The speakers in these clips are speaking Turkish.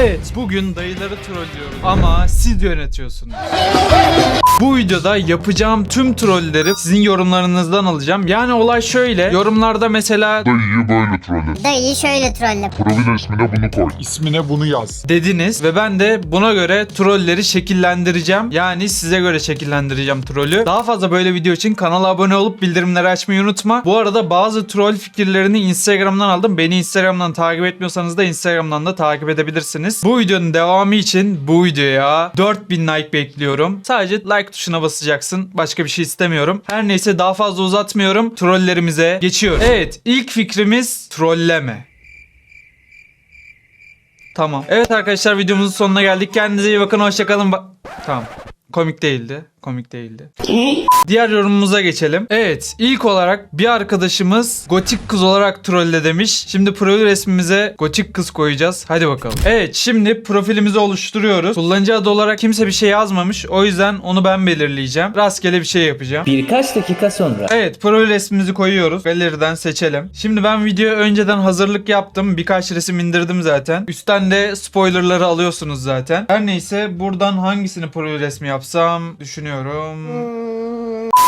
Evet, bugün dayıları trollüyoruz ama siz yönetiyorsunuz. Bu videoda yapacağım tüm trolleri sizin yorumlarınızdan alacağım. Yani olay şöyle. Yorumlarda mesela Dayıyı böyle trolle. Dayıyı şöyle trolle. Profil ismine bunu koy. İsmine bunu yaz. dediniz ve ben de buna göre trolleri şekillendireceğim. Yani size göre şekillendireceğim trolü. Daha fazla böyle video için kanala abone olup bildirimleri açmayı unutma. Bu arada bazı troll fikirlerini Instagram'dan aldım. Beni Instagram'dan takip etmiyorsanız da Instagram'dan da takip edebilirsiniz. Bu videonun devamı için bu videoya 4000 like bekliyorum. Sadece like tuşuna basacaksın. Başka bir şey istemiyorum. Her neyse daha fazla uzatmıyorum. Trollerimize geçiyoruz. Evet ilk fikrimiz trolleme. Tamam. Evet arkadaşlar videomuzun sonuna geldik. Kendinize iyi bakın. Hoşçakalın. Ba- tamam. Komik değildi. Komik değildi. Diğer yorumumuza geçelim. Evet ilk olarak bir arkadaşımız gotik kız olarak trolle demiş. Şimdi profil resmimize gotik kız koyacağız. Hadi bakalım. Evet şimdi profilimizi oluşturuyoruz. Kullanıcı adı olarak kimse bir şey yazmamış. O yüzden onu ben belirleyeceğim. Rastgele bir şey yapacağım. Birkaç dakika sonra. Evet profil resmimizi koyuyoruz. Galeriden seçelim. Şimdi ben videoya önceden hazırlık yaptım. Birkaç resim indirdim zaten. Üstten de spoilerları alıyorsunuz zaten. Her neyse buradan hangisini profil resmi yapsam düşünüyorum düşünüyorum. Hmm.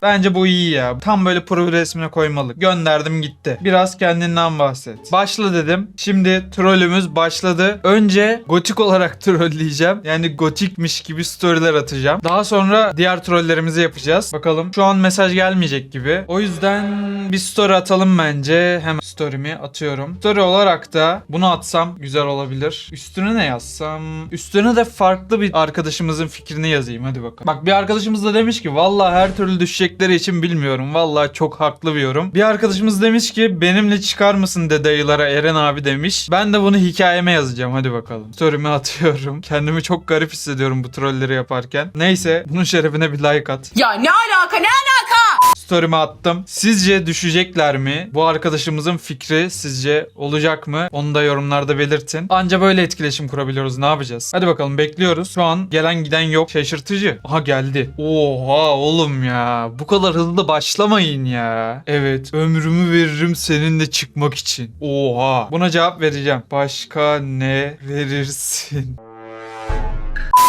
Bence bu iyi ya. Tam böyle profil resmine koymalı. Gönderdim gitti. Biraz kendinden bahset. Başla dedim. Şimdi trollümüz başladı. Önce gotik olarak trolleyeceğim. Yani gotikmiş gibi storyler atacağım. Daha sonra diğer trollerimizi yapacağız. Bakalım. Şu an mesaj gelmeyecek gibi. O yüzden bir story atalım bence. Hemen story'mi atıyorum. Story olarak da bunu atsam güzel olabilir. Üstüne ne yazsam? Üstüne de farklı bir arkadaşımızın fikrini yazayım. Hadi bakalım. Bak bir arkadaşımız da demiş ki vallahi her türlü düşecekleri için bilmiyorum. Vallahi çok haklı bir yorum. Bir arkadaşımız demiş ki benimle çıkar mısın de dayılara Eren abi demiş. Ben de bunu hikayeme yazacağım. Hadi bakalım. Story'mi atıyorum. Kendimi çok garip hissediyorum bu trolleri yaparken. Neyse bunun şerefine bir like at. Ya ne alaka ne alaka? Story'me attım. Sizce düşecekler mi? Bu arkadaşımızın fikri sizce olacak mı? Onu da yorumlarda belirtin. Anca böyle etkileşim kurabiliyoruz. Ne yapacağız? Hadi bakalım bekliyoruz. Şu an gelen giden yok. Şaşırtıcı. Aha geldi. Oha oğlum ya. Bu kadar hızlı başlamayın ya. Evet. Ömrümü veririm seninle çıkmak için. Oha. Buna cevap vereceğim. Başka ne verirsin?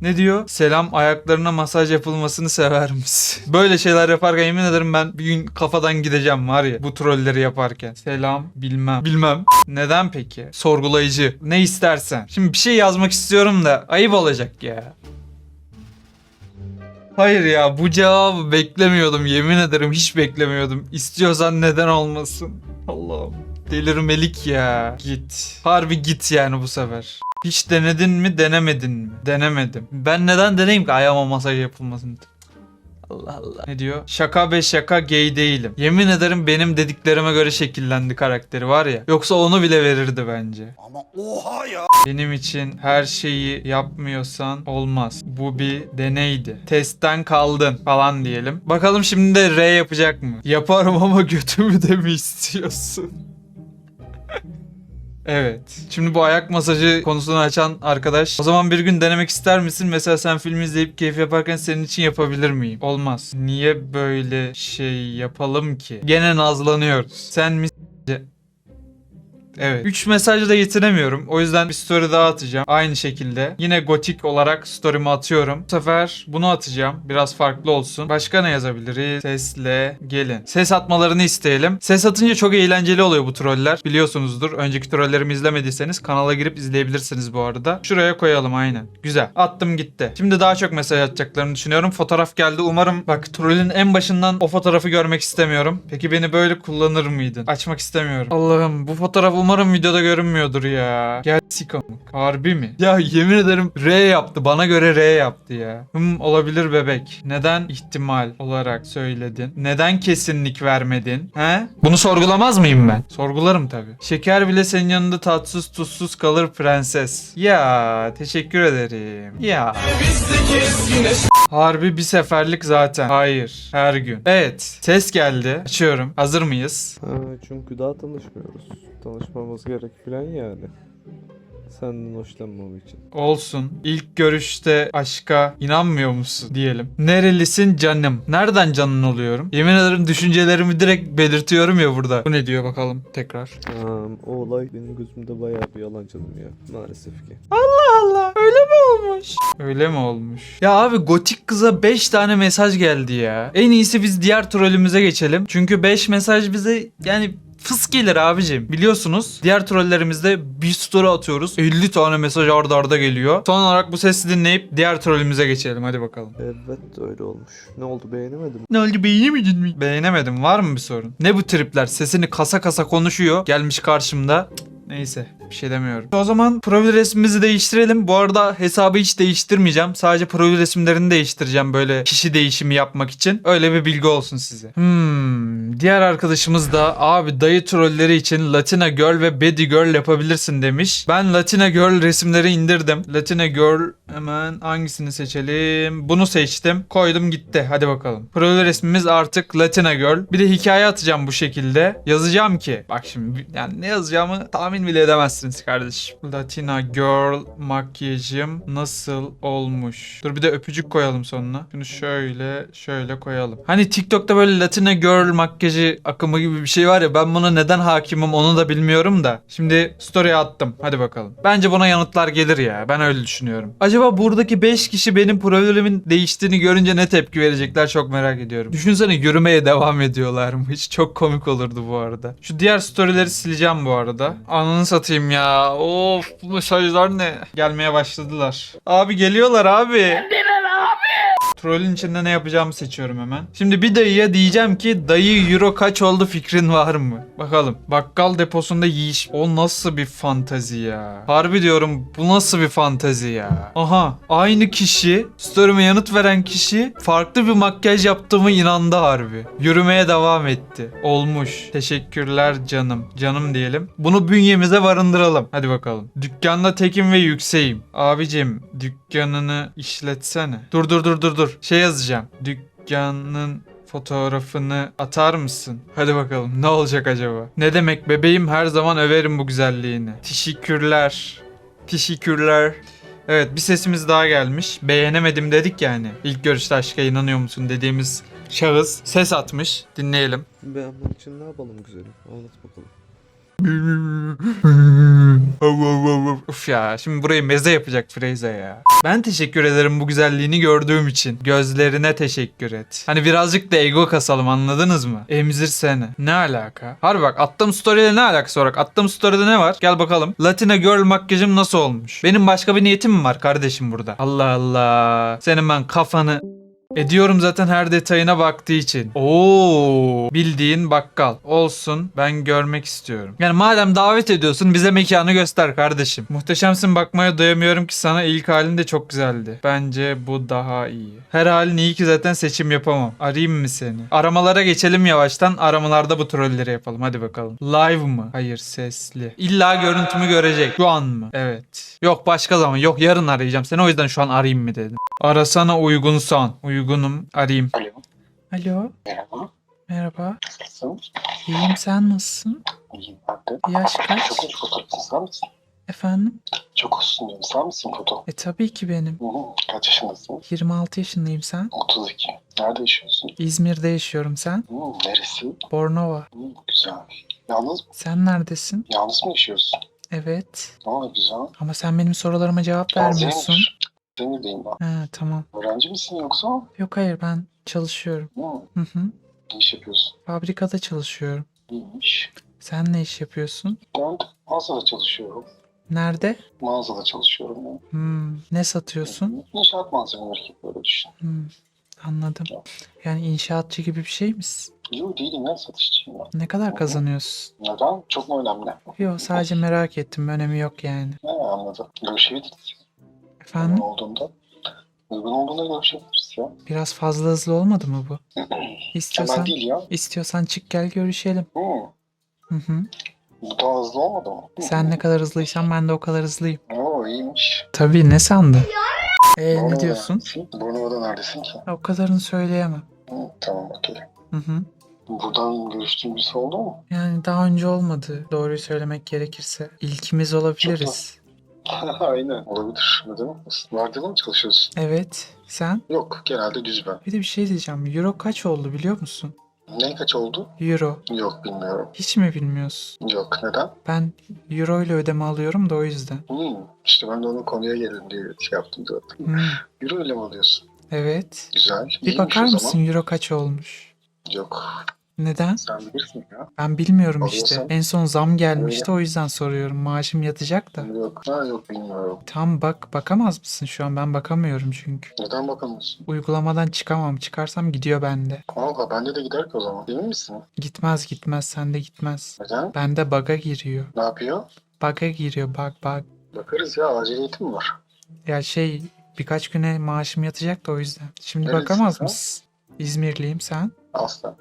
Ne diyor? Selam ayaklarına masaj yapılmasını sever misin? Böyle şeyler yaparken yemin ederim ben bir gün kafadan gideceğim var ya bu trolleri yaparken. Selam bilmem. Bilmem. Neden peki? Sorgulayıcı. Ne istersen. Şimdi bir şey yazmak istiyorum da ayıp olacak ya. Hayır ya bu cevabı beklemiyordum yemin ederim hiç beklemiyordum. İstiyorsan neden olmasın? Allah'ım delirmelik ya. Git. Harbi git yani bu sefer. Hiç denedin mi denemedin mi? Denemedim. Ben neden deneyim ki ayağıma masaj yapılmasını? Allah Allah. Ne diyor? Şaka be şaka gay değilim. Yemin ederim benim dediklerime göre şekillendi karakteri var ya. Yoksa onu bile verirdi bence. Ama oha ya. Benim için her şeyi yapmıyorsan olmaz. Bu bir deneydi. Testten kaldın falan diyelim. Bakalım şimdi de R yapacak mı? Yaparım ama götümü de mi istiyorsun? Evet. Şimdi bu ayak masajı konusunu açan arkadaş. O zaman bir gün denemek ister misin? Mesela sen film izleyip keyif yaparken senin için yapabilir miyim? Olmaz. Niye böyle şey yapalım ki? Gene nazlanıyoruz. Sen mi Evet. 3 mesajı da getiremiyorum. O yüzden bir story daha atacağım. Aynı şekilde. Yine gotik olarak story'mi atıyorum. Bu sefer bunu atacağım. Biraz farklı olsun. Başka ne yazabiliriz? Sesle gelin. Ses atmalarını isteyelim. Ses atınca çok eğlenceli oluyor bu troller. Biliyorsunuzdur. Önceki trollerimi izlemediyseniz kanala girip izleyebilirsiniz bu arada. Şuraya koyalım aynen. Güzel. Attım gitti. Şimdi daha çok mesaj atacaklarını düşünüyorum. Fotoğraf geldi. Umarım bak trollün en başından o fotoğrafı görmek istemiyorum. Peki beni böyle kullanır mıydın? Açmak istemiyorum. Allah'ım bu fotoğraf umarım videoda görünmüyordur ya. Gel sikamık. Harbi mi? Ya yemin ederim R yaptı. Bana göre R yaptı ya. Hım olabilir bebek. Neden ihtimal olarak söyledin? Neden kesinlik vermedin? He? Bunu sorgulamaz mıyım ben? Sorgularım tabii. Şeker bile senin yanında tatsız tuzsuz kalır prenses. Ya teşekkür ederim. Ya. Harbi bir seferlik zaten. Hayır. Her gün. Evet. Ses geldi. Açıyorum. Hazır mıyız? Ha, çünkü daha tanışmıyoruz. Tanışmamız gerek filan yani. Senden hoşlanmam için. Olsun. İlk görüşte aşka inanmıyor musun diyelim. Nerelisin canım? Nereden canın oluyorum? Yemin ederim düşüncelerimi direkt belirtiyorum ya burada. Bu ne diyor bakalım tekrar. Tamam, o olay benim gözümde bayağı bir yalan canım ya. Maalesef ki. Allah öyle mi olmuş? Öyle mi olmuş? Ya abi gotik kıza 5 tane mesaj geldi ya. En iyisi biz diğer trolümüze geçelim. Çünkü 5 mesaj bize yani fıs gelir abicim. Biliyorsunuz diğer trollerimizde bir story atıyoruz. 50 tane mesaj arda arda geliyor. Son olarak bu sesi dinleyip diğer trolümüze geçelim. Hadi bakalım. Evet öyle olmuş. Ne oldu beğenemedin mi? Ne oldu beğenemedin mi? Beğenemedim. Var mı bir sorun? Ne bu tripler? Sesini kasa kasa konuşuyor. Gelmiş karşımda. Neyse bir şey demiyorum. O zaman profil resmimizi değiştirelim. Bu arada hesabı hiç değiştirmeyeceğim. Sadece profil resimlerini değiştireceğim böyle kişi değişimi yapmak için. Öyle bir bilgi olsun size. Hmm, diğer arkadaşımız da abi dayı trolleri için Latina Girl ve Betty Girl yapabilirsin demiş. Ben Latina Girl resimleri indirdim. Latina Girl hemen hangisini seçelim? Bunu seçtim. Koydum gitti. Hadi bakalım. Profil resmimiz artık Latina Girl. Bir de hikaye atacağım bu şekilde. Yazacağım ki. Bak şimdi yani ne yazacağımı tahmin bile edemezsiniz kardeşim. Latina Girl makyajım nasıl olmuş? Dur bir de öpücük koyalım sonuna. Şunu şöyle şöyle koyalım. Hani TikTok'ta böyle Latina Girl makyajı akımı gibi bir şey var ya ben buna neden hakimim onu da bilmiyorum da. Şimdi story'e attım. Hadi bakalım. Bence buna yanıtlar gelir ya. Ben öyle düşünüyorum. Acaba buradaki 5 kişi benim profilimin değiştiğini görünce ne tepki verecekler çok merak ediyorum. Düşünsene yürümeye devam ediyorlarmış. Çok komik olurdu bu arada. Şu diğer storyleri sileceğim bu arada. Ananı satayım ya. Of bu mesajlar ne? Gelmeye başladılar. Abi geliyorlar abi. Trollün içinde ne yapacağımı seçiyorum hemen. Şimdi bir dayıya diyeceğim ki dayı euro kaç oldu fikrin var mı? Bakalım. Bakkal deposunda yiyiş. O nasıl bir fantazi ya? Harbi diyorum bu nasıl bir fantazi ya? Aha aynı kişi story'me yanıt veren kişi farklı bir makyaj yaptığımı inandı harbi. Yürümeye devam etti. Olmuş. Teşekkürler canım. Canım diyelim. Bunu bünyemize barındıralım. Hadi bakalım. Dükkanda tekim ve yükseğim. Abicim dükkanını işletsene. Dur dur dur dur dur. Şey yazacağım. Dükkanın fotoğrafını atar mısın? Hadi bakalım ne olacak acaba? Ne demek bebeğim her zaman överim bu güzelliğini. Teşekkürler. Teşekkürler. Evet bir sesimiz daha gelmiş. Beğenemedim dedik yani. İlk görüşte aşka inanıyor musun dediğimiz şahıs ses atmış. Dinleyelim. Beğenmen için ne yapalım güzelim? Anlat bakalım. Uf ya şimdi burayı meze yapacak Freyza ya. Ben teşekkür ederim bu güzelliğini gördüğüm için. Gözlerine teşekkür et. Hani birazcık da ego kasalım anladınız mı? Emzirsene. Ne alaka? Harbi bak attığım story'le ne alakası var? Bak, Attığım story'de ne var? Gel bakalım. Latina girl makyajım nasıl olmuş? Benim başka bir niyetim mi var kardeşim burada? Allah Allah. Senin ben kafanı... Ediyorum zaten her detayına baktığı için. Oo, bildiğin bakkal. Olsun ben görmek istiyorum. Yani madem davet ediyorsun bize mekanı göster kardeşim. Muhteşemsin bakmaya doyamıyorum ki sana ilk halin de çok güzeldi. Bence bu daha iyi. Her halin iyi ki zaten seçim yapamam. Arayayım mı seni? Aramalara geçelim yavaştan. Aramalarda bu trolleri yapalım. Hadi bakalım. Live mı? Hayır sesli. İlla görüntümü görecek. Şu an mı? Evet. Yok başka zaman. Yok yarın arayacağım seni. O yüzden şu an arayayım mı dedim. Arasana uygunsan. Uygunum. Arayayım. Alo. Alo. Merhaba. Merhaba. Nasılsın? İyiyim sen nasılsın? İyiyim ben de. Yaş kaç? Çok hoş fotoğrafçı sen misin? Efendim? Çok hoşsun diyorum. Sen misin foto? E tabii ki benim. Hı hı. Kaç yaşındasın? 26 yaşındayım sen. 32. Nerede yaşıyorsun? İzmir'de yaşıyorum sen. Hı, neresi? Bornova. Hı, güzel. Yalnız mı? Sen neredesin? Yalnız mı yaşıyorsun? Evet. Aa güzel. Ama sen benim sorularıma cevap vermiyorsun. Zeynep. Zeynep'deyim ben. Ha tamam. Öğrenci misin yoksa? Yok hayır ben çalışıyorum. Hı, Hı hı. ne iş yapıyorsun? Fabrikada çalışıyorum. İyiymiş. Sen ne iş yapıyorsun? Ben mağazada çalışıyorum. Nerede? Mağazada çalışıyorum ben. Hmm, ne satıyorsun? İnşaat malzemeleri gibi böyle düşün. Hmm, anladım. Yani inşaatçı gibi bir şey misin? Yok değilim ya satışçıyım ben. Ne kadar kazanıyorsun? Neden? Çok mu önemli? Yok sadece merak ettim. Önemi yok yani. Ne anladım. Görüşebiliriz. Uygun Efendim? olduğunda. Uygun olduğunda görüşebiliriz ya. Biraz fazla hızlı olmadı mı bu? İstiyorsan, Hemen değil ya. istiyorsan çık gel görüşelim. Hı. Hı hı. Bu daha hızlı olmadı mı? Sen ne kadar hızlıysan ben de o kadar hızlıyım. Oo iyiymiş. Tabii ne sandın? Ee ne Bornova'da diyorsun? neredesin? Bornova'da neredesin ki? O kadarını söyleyemem. Hı, tamam okey. Hı hı. Buradan görüştüğün birisi oldu mu? Yani daha önce olmadı. Doğruyu söylemek gerekirse. İlkimiz olabiliriz. Aynen. Olabilir. Neden olmasın? Vardiyada mı çalışıyorsun? Evet. Sen? Yok. Genelde düz ben. Bir de bir şey diyeceğim. Euro kaç oldu biliyor musun? Ne kaç oldu? Euro. Yok bilmiyorum. Hiç mi bilmiyorsun? Yok. Neden? Ben euro ile ödeme alıyorum da o yüzden. Hmm. İşte ben de onun konuya gelin diye şey yaptım zaten. Hmm, Euro ile mi alıyorsun? Evet. Güzel. Bir bakar mısın euro kaç olmuş? Yok. Neden? Sen bilirsin ya. Ben bilmiyorum işte. Alıyorsan- En son zam gelmişti o yüzden soruyorum. Maaşım yatacak da. Yok. Ha yok bilmiyorum. Tam bak bakamaz mısın şu an? Ben bakamıyorum çünkü. Neden bakamıyorsun? Uygulamadan çıkamam. Çıkarsam gidiyor bende. Valla bende de gider ki o zaman. Emin misin? Gitmez gitmez sende gitmez. Neden? Bende bug'a giriyor. Ne yapıyor? Bug'a giriyor bug bug. Bakarız ya. Aciliyetim var. Ya şey birkaç güne maaşım yatacak da o yüzden. Şimdi Nerelisin bakamaz sen? mısın? İzmirliyim sen. Aslan.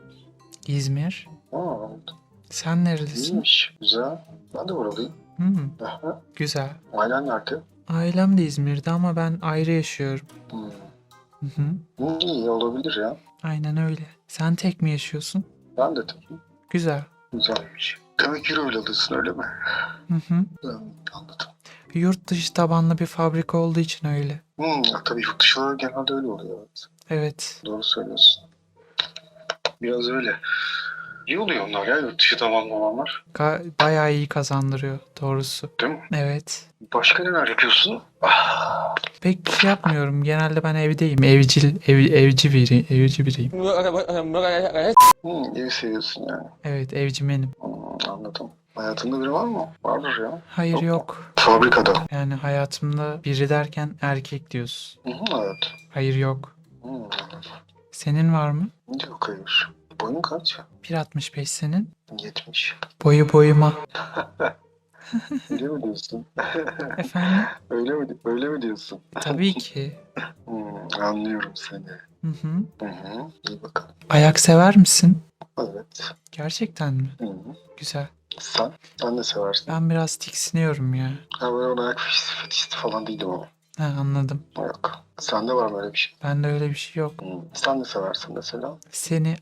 İzmir. Aa, Sen nerelisin? iyiymiş. Güzel. Ben de buralıyım. Hmm, Aha. güzel. Ailen nerede? Ailem de İzmir'de ama ben ayrı yaşıyorum. Hmm. Hı hı. Hı, İyi olabilir ya. Aynen öyle. Sen tek mi yaşıyorsun? Ben de tabii. Güzel. Güzelmiş. Demek ki öyle alıyorsun öyle mi? Hı hı. Hmm, anladım. Yurt dışı tabanlı bir fabrika olduğu için öyle. Hmm, ya tabii yurt dışları genelde öyle oluyor. Evet. Evet. Doğru söylüyorsun. Biraz öyle. İyi oluyor onlar ya yurt dışı tamamlı olanlar. Ga- bayağı iyi kazandırıyor doğrusu. Değil mi? Evet. Başka neler yapıyorsun? Ah, Pek şey yapmıyorum. Genelde ben evdeyim. Evcil, ev, evci biri, evci biriyim. hmm, evi seviyorsun yani. Evet, evcimenim. Hmm, anladım. Hayatında biri var mı? Vardır ya. Hayır Yok yok. Fabrikada. Yani hayatımda biri derken erkek diyorsun. Hı hı, evet. Hayır yok. Hmm, anladım. Senin var mı? Yok hayır. Boyun kaç? 1.65 senin. 70. Boyu boyuma. Öyle mi diyorsun? Efendim? öyle mi, öyle mi diyorsun? Tabii ki. Hmm, anlıyorum seni. Hı hı. Hı hı. İyi bakalım. Ayak sever misin? Evet. Gerçekten mi? Hı hı. Güzel. Sen? Sen de seversin. Ben biraz tiksiniyorum ya. Ha ben ona ayak fetişisti falan değilim ama. Ha, anladım. Yok. Sende var mı öyle bir şey? Bende öyle bir şey yok. Hı. Sen de seversin mesela. Seni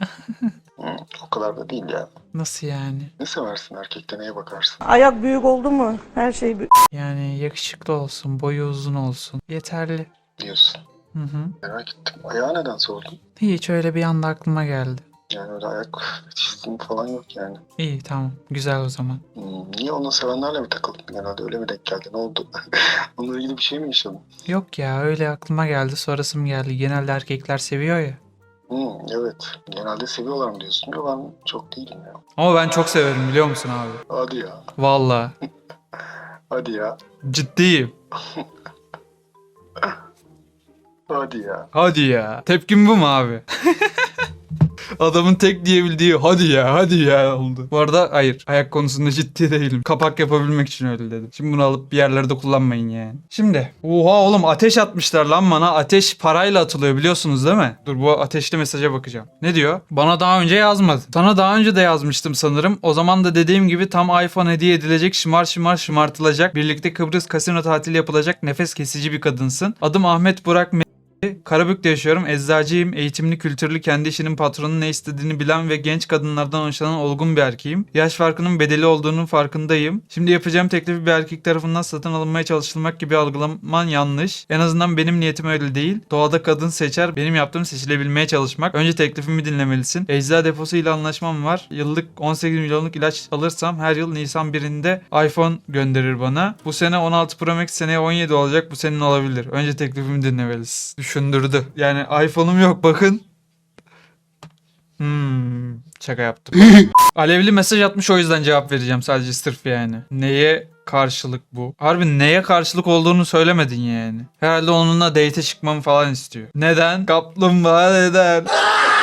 Hı. O kadar da değil yani. nasıl yani? Ne seversin erkekte neye bakarsın? Ayak büyük oldu mu her şey büyük. Yani yakışıklı olsun, boyu uzun olsun. Yeterli. Diyorsun. Hı hı. Merak ettim. Ayağı neden sordun? Hiç öyle bir anda aklıma geldi. Yani öyle ayak fetişistim falan yok yani. İyi tamam. Güzel o zaman. Hmm, niye onu sevenlerle mi takıldın genelde? Öyle mi denk geldi? Ne oldu? Onunla ilgili bir şey mi yaşadın? Yok ya öyle aklıma geldi sonrası mı geldi. Genelde erkekler seviyor ya. Hmm, evet. Genelde seviyorlar mı diyorsun? Yok ben çok değilim ya. Ama ben çok severim biliyor musun abi? Hadi ya. Valla. Hadi ya. Ciddiyim. Hadi ya. Hadi ya. Tepkim bu mu abi? Adamın tek diyebildiği hadi ya hadi ya oldu. Bu arada hayır ayak konusunda ciddi değilim. Kapak yapabilmek için öyle dedim. Şimdi bunu alıp bir yerlerde kullanmayın yani. Şimdi. Oha oğlum ateş atmışlar lan bana. Ateş parayla atılıyor biliyorsunuz değil mi? Dur bu ateşli mesaja bakacağım. Ne diyor? Bana daha önce yazmadı. Sana daha önce de yazmıştım sanırım. O zaman da dediğim gibi tam iPhone hediye edilecek şımar şımar şımartılacak. Birlikte Kıbrıs kasino tatili yapılacak nefes kesici bir kadınsın. Adım Ahmet Burak Karabük'te yaşıyorum. Eczacıyım. Eğitimli, kültürlü, kendi işinin patronu ne istediğini bilen ve genç kadınlardan hoşlanan olgun bir erkeğim. Yaş farkının bedeli olduğunun farkındayım. Şimdi yapacağım teklifi bir erkek tarafından satın alınmaya çalışılmak gibi algılaman yanlış. En azından benim niyetim öyle değil. Doğada kadın seçer, benim yaptığım seçilebilmeye çalışmak. Önce teklifimi dinlemelisin. Ecza deposu ile anlaşmam var. Yıllık 18 milyonluk ilaç alırsam her yıl Nisan 1'inde iPhone gönderir bana. Bu sene 16 Pro Max seneye 17 olacak. Bu senin olabilir. Önce teklifimi dinlemelisin. Düşündürdü. Yani iPhone'um yok bakın. Hmm, şaka yaptım. Alevli mesaj atmış o yüzden cevap vereceğim sadece sırf yani. Neye karşılık bu? Harbi neye karşılık olduğunu söylemedin yani. Herhalde onunla date çıkmamı falan istiyor. Neden? Kaplumbağa neden?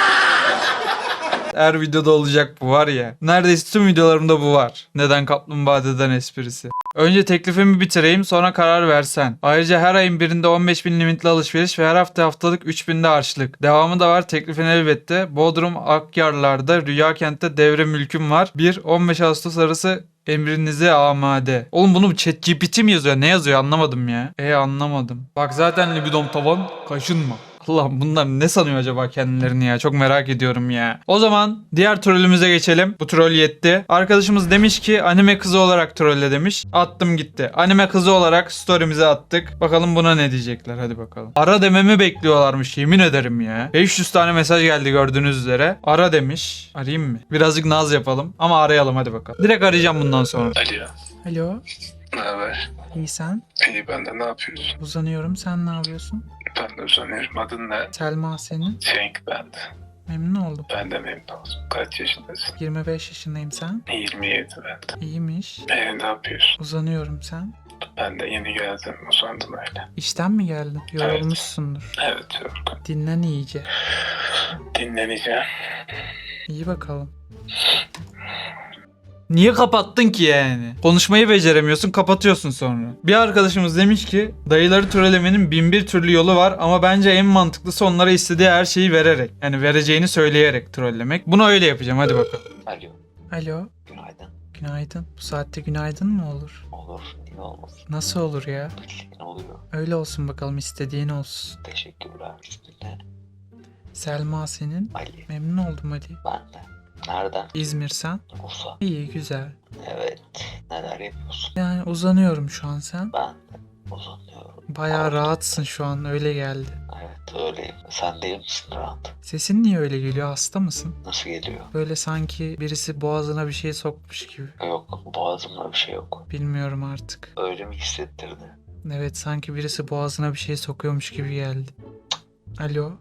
Her videoda olacak bu var ya. Neredeyse tüm videolarımda bu var. Neden kaplumbağa deden esprisi. Önce teklifimi bitireyim sonra karar versen. Ayrıca her ayın birinde 15 bin limitli alışveriş ve her hafta haftalık 3 binde harçlık. Devamı da var teklifin elbette. Bodrum Akyarlar'da Rüya Kent'te devre mülküm var. 1 15 Ağustos arası emrinize amade. Oğlum bunu ChatGPT mi yazıyor? Ne yazıyor anlamadım ya. E anlamadım. Bak zaten libidom tavan kaşınma. Allah'ım bunlar ne sanıyor acaba kendilerini ya? Çok merak ediyorum ya. O zaman diğer trollümüze geçelim. Bu troll yetti. Arkadaşımız demiş ki anime kızı olarak trolle demiş. Attım gitti. Anime kızı olarak story'mize attık. Bakalım buna ne diyecekler hadi bakalım. Ara dememi bekliyorlarmış yemin ederim ya. 500 tane mesaj geldi gördüğünüz üzere. Ara demiş. Arayayım mı? Birazcık naz yapalım ama arayalım hadi bakalım. Direkt arayacağım bundan sonra. Alo. Alo. Ne haber? İyi sen? İyi ben de ne yapıyorsun? Uzanıyorum. Sen ne yapıyorsun? Ben de uzanıyorum. Adın ne? Selma senin. Cenk ben de. Memnun oldum. Ben de memnun oldum. Kaç yaşındasın? 25 yaşındayım sen. 27 ben de. İyiymiş. Ee, ne yapıyorsun? Uzanıyorum sen. Ben de yeni geldim. Uzandım öyle. İşten mi geldin? Yorulmuşsundur. Evet yorgun. Dinlen iyice. Dinleneceğim. İyi bakalım. Niye kapattın ki yani? Konuşmayı beceremiyorsun kapatıyorsun sonra. Bir arkadaşımız demiş ki dayıları trollemenin bin bir türlü yolu var ama bence en mantıklısı onlara istediği her şeyi vererek. Yani vereceğini söyleyerek trollemek. Bunu öyle yapacağım hadi bakalım. Alo, Alo. günaydın. Günaydın. Bu saatte günaydın mı olur? Olur, niye olmasın? Nasıl olur ya? Ne oluyor? Öyle olsun bakalım istediğin olsun. Teşekkürler. Ne? Selma senin. Ali, Memnun oldum Ali. ben de. Nereden? İzmir sen. Urfa. İyi güzel. Evet, neler yapıyorsun? Yani uzanıyorum şu an sen. Ben de uzanıyorum. Bayağı rahatsın şu an öyle geldi. Evet, öyleyim. Sen değil misin rahat? Sesin niye öyle geliyor hasta mısın? Nasıl geliyor? Böyle sanki birisi boğazına bir şey sokmuş gibi. Yok, boğazımda bir şey yok. Bilmiyorum artık. Öyle mi hissettirdi? Evet sanki birisi boğazına bir şey sokuyormuş gibi geldi. Alo.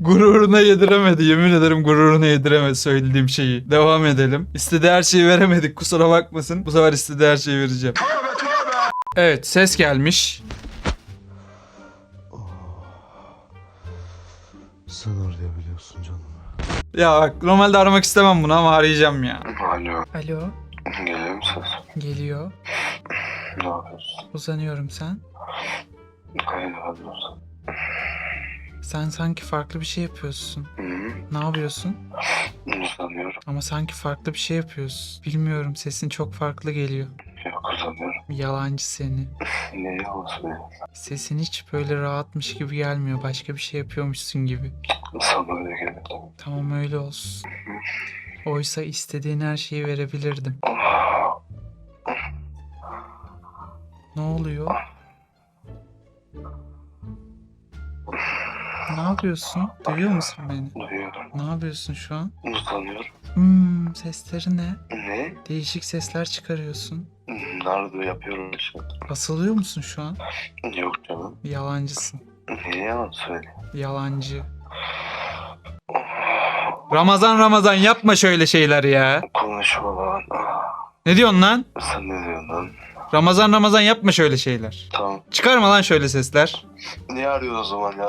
gururuna yediremedi. Yemin ederim gururuna yediremedi söylediğim şeyi. Devam edelim. İstediği her şeyi veremedik. Kusura bakmasın. Bu sefer istediği her şeyi vereceğim. Evet ses gelmiş. Sen arayabiliyorsun canım. Ya bak normalde aramak istemem bunu ama arayacağım ya. Alo. Alo. Geliyor musun? Geliyor. Ne yapıyorsun? Uzanıyorum sen. Hayır yapıyorsun. Sen sanki farklı bir şey yapıyorsun. Hı hı. Ne yapıyorsun? Uzanıyorum. Ama sanki farklı bir şey yapıyorsun. Bilmiyorum sesin çok farklı geliyor. Yok uzanıyorum. Yalancı seni. Ne yalan ya? Sesin hiç böyle rahatmış gibi gelmiyor. Başka bir şey yapıyormuşsun gibi. Sana öyle geldi. Tamam öyle olsun. Oysa istediğin her şeyi verebilirdim. Ne oluyor? Ne yapıyorsun? Duyuyor musun beni? Duyuyorum. Ne yapıyorsun şu an? Uzanıyorum. Hmm, sesleri ne? Ne? Değişik sesler çıkarıyorsun. Nerede yapıyorum işte? Asılıyor musun şu an? Yok canım. Yalancısın. Niye yalan söyle? Yalancı. Ramazan Ramazan yapma şöyle şeyler ya. Konuşma lan. Ne diyorsun lan? Sen ne diyorsun lan? Ramazan Ramazan yapma şöyle şeyler. Tamam. Çıkarma lan şöyle sesler. Niye arıyorsun o zaman ya?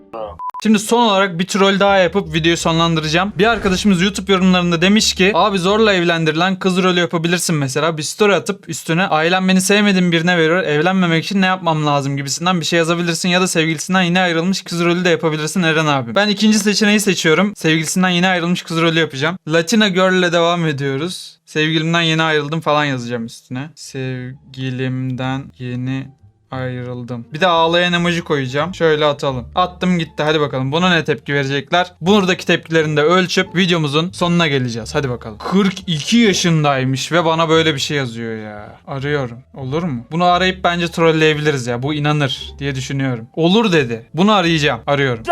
Şimdi son olarak bir troll daha yapıp videoyu sonlandıracağım. Bir arkadaşımız YouTube yorumlarında demiş ki abi zorla evlendirilen kız rolü yapabilirsin mesela. Bir story atıp üstüne ailem beni sevmediğim birine veriyor. Evlenmemek için ne yapmam lazım gibisinden bir şey yazabilirsin ya da sevgilisinden yine ayrılmış kız rolü de yapabilirsin Eren abi. Ben ikinci seçeneği seçiyorum. Sevgilisinden yine ayrılmış kız rolü yapacağım. Latina Girl ile devam ediyoruz. Sevgilimden yeni ayrıldım falan yazacağım üstüne. Sevgilimden yeni ayrıldım. Bir de ağlayan emoji koyacağım. Şöyle atalım. Attım gitti. Hadi bakalım. Buna ne tepki verecekler? Buradaki tepkilerini de ölçüp videomuzun sonuna geleceğiz. Hadi bakalım. 42 yaşındaymış ve bana böyle bir şey yazıyor ya. Arıyorum. Olur mu? Bunu arayıp bence trolleyebiliriz ya. Bu inanır diye düşünüyorum. Olur dedi. Bunu arayacağım. Arıyorum.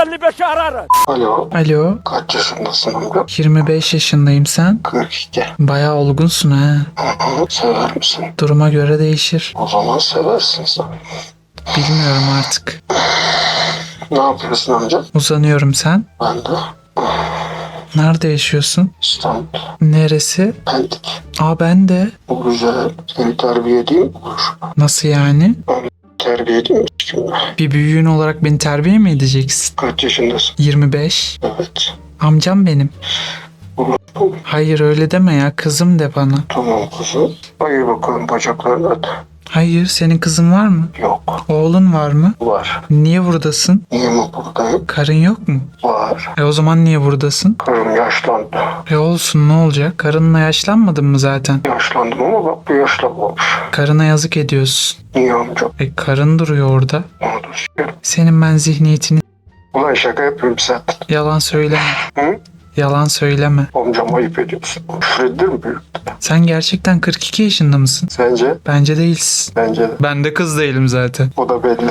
Alo. Alo. Kaç yaşındasın amca? 25 yaşındayım sen. 42. Bayağı olgunsun ha. Sever misin? Duruma göre değişir. O zaman seversin sen. Bilmiyorum artık. Ne yapıyorsun amca? Uzanıyorum sen. Ben de Nerede yaşıyorsun? İstanbul. Neresi? Pendik. Aa ben de. Bu güzel. Seni terbiye edeyim. Olur. Nasıl yani? Terbiye edeyim şimdi. Bir büyüğün olarak beni terbiye mi edeceksin? Kaç yaşındasın? 25. Evet. Amcam benim. Hayır öyle deme ya kızım de bana. Tamam kuzum. Ayır bakalım bacaklarını hadi. Hayır senin kızın var mı? Yok. Oğlun var mı? Var. Niye buradasın? Niye mi buradayım? Karın yok mu? Var. E o zaman niye buradasın? Karım yaşlandı. E olsun ne olacak? Karınla yaşlanmadın mı zaten? Yaşlandım ama bak bu yaşlanmamış. Karına yazık ediyorsun. Niye amca? E karın duruyor orada. Onu da. Senin ben zihniyetini Ulan şaka yapıyorum sen. Yalan söyleme. Hı? Yalan söyleme. Amcam ayıp ediyorsun. Küfür mi büyük? Sen gerçekten 42 yaşında mısın? Sence? Bence değilsin. Bence de. Ben de kız değilim zaten. O da belli.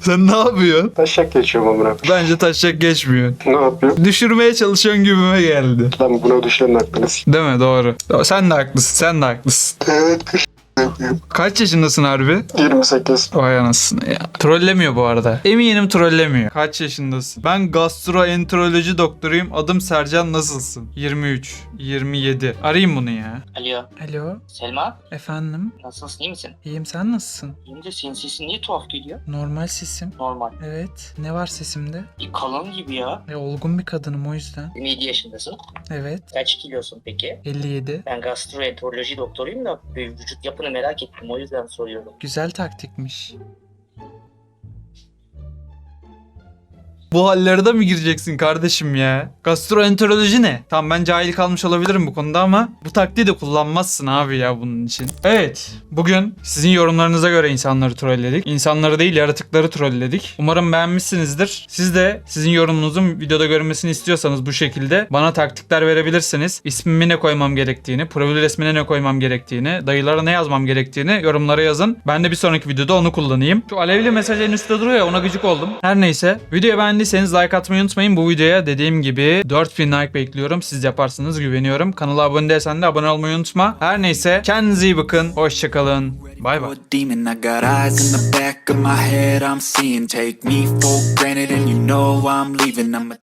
Sen ne yapıyorsun? Taşak geçiyorum amına. Bence taşacak geçmiyor. Ne yapıyor? Düşürmeye çalışıyorsun gibime geldi. Lan buna düşenin hakkını s- Değil mi? Doğru. Sen de haklısın. Sen de haklısın. Evet yapıyorum. Kaç yaşındasın harbi? 28. Vay anasını ya. Trollemiyor bu arada. Eminim trollemiyor. Kaç yaşındasın? Ben gastroenteroloji doktoruyum. Adım Sercan nasılsın? 23, 27. Arayayım bunu ya. Alo, Alo. Selma. Efendim? Nasılsın, iyi misin? İyiyim sen nasılsın? İyiyim de senin sesin niye tuhaf geliyor? Normal sesim. Normal. Evet. Ne var sesimde? Bir kalın gibi ya. E, olgun bir kadınım o yüzden. 27 yaşındasın. Evet. Kaç kilosun peki? 57. Ben gastroenteroloji doktoruyum da vücut yapını merak ettim o yüzden soruyorum. Güzel taktikmiş. Bu hallere de mi gireceksin kardeşim ya? Gastroenteroloji ne? Tamam ben cahil kalmış olabilirim bu konuda ama bu taktiği de kullanmazsın abi ya bunun için. Evet. Bugün sizin yorumlarınıza göre insanları trolledik. İnsanları değil yaratıkları trolledik. Umarım beğenmişsinizdir. Siz de sizin yorumunuzun videoda görünmesini istiyorsanız bu şekilde bana taktikler verebilirsiniz. İsmimi ne koymam gerektiğini, profil resmine ne koymam gerektiğini, dayılara ne yazmam gerektiğini yorumlara yazın. Ben de bir sonraki videoda onu kullanayım. Şu alevli mesaj en üstte duruyor ya ona gıcık oldum. Her neyse. Videoyu beğendiyseniz like atmayı unutmayın. Bu videoya dediğim gibi 4000 like bekliyorum. Siz yaparsınız güveniyorum. Kanala abone değilsen de abone olmayı unutma. Her neyse kendinize iyi bakın. Hoşçakalın. Bay bay.